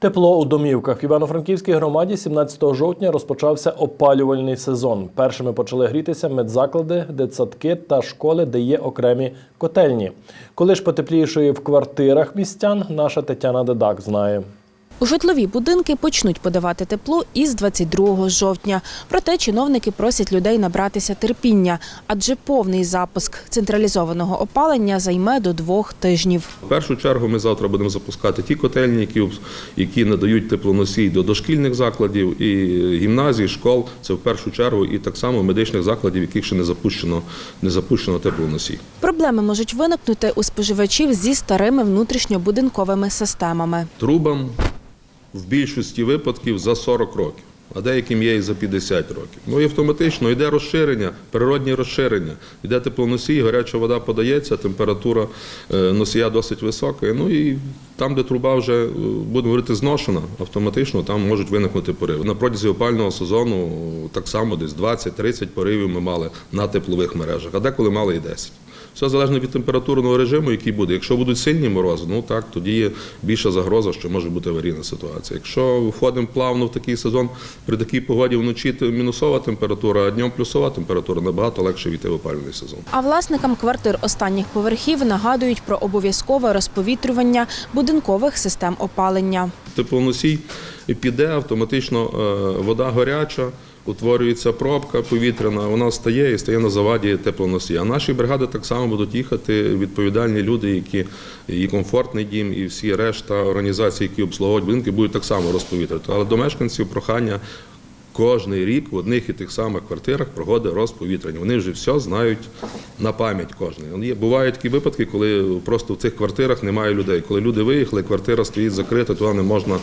Тепло у домівках в Івано-Франківській громаді 17 жовтня розпочався опалювальний сезон. Першими почали грітися медзаклади, дитсадки та школи, де є окремі котельні. Коли ж потеплішує в квартирах містян, наша Тетяна Дедак знає. У житлові будинки почнуть подавати тепло із 22 жовтня. Проте чиновники просять людей набратися терпіння, адже повний запуск централізованого опалення займе до двох тижнів. В першу чергу ми завтра будемо запускати ті котельні, які, які надають теплоносій до дошкільних закладів і гімназій, школ. Це в першу чергу, і так само медичних закладів, яких ще не запущено, не запущено теплоносій. Проблеми можуть виникнути у споживачів зі старими внутрішньобудинковими системами. Трубам в більшості випадків за 40 років. А деяким є і за 50 років. Ну і автоматично йде розширення, природні розширення. Йде теплоносій, гаряча вода подається, температура е, носія досить висока. Ну і там, де труба вже, е, будемо говорити, зношена, автоматично там можуть виникнути пориви. На протязі опального сезону так само десь 20-30 поривів ми мали на теплових мережах, а деколи мали і 10. Все залежно від температурного режиму, який буде. Якщо будуть сильні морози, ну так тоді є більша загроза, що може бути аварійна ситуація. Якщо входимо плавно в такий сезон, при такій погоді вночі мінусова температура, а днем плюсова температура, набагато легше війти в опалювальний сезон. А власникам квартир останніх поверхів нагадують про обов'язкове розповітрювання будинкових систем опалення. Теплоносій піде, автоматично е, вода гаряча, утворюється пробка повітряна, вона стає і стає на заваді теплоносія. А наші бригади так само будуть їхати відповідальні люди, які і комфортний дім, і всі решта організацій, які обслуговують будинки, будуть так само розповітрити. Але до мешканців прохання. Кожний рік в одних і тих самих квартирах проходить розповітрення. Вони вже все знають на пам'ять кожен. Є бувають такі випадки, коли просто в цих квартирах немає людей. Коли люди виїхали, квартира стоїть закрита, туди не можна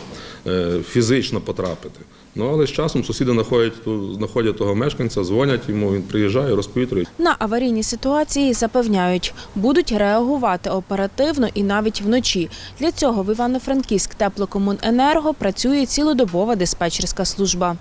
е, фізично потрапити. Ну але з часом сусіди знаходять, знаходять того мешканця, дзвонять йому, він приїжджає, розповітрює. На аварійні ситуації запевняють, будуть реагувати оперативно і навіть вночі. Для цього в Івано-Франківськ теплокомуненерго працює цілодобова диспетчерська служба.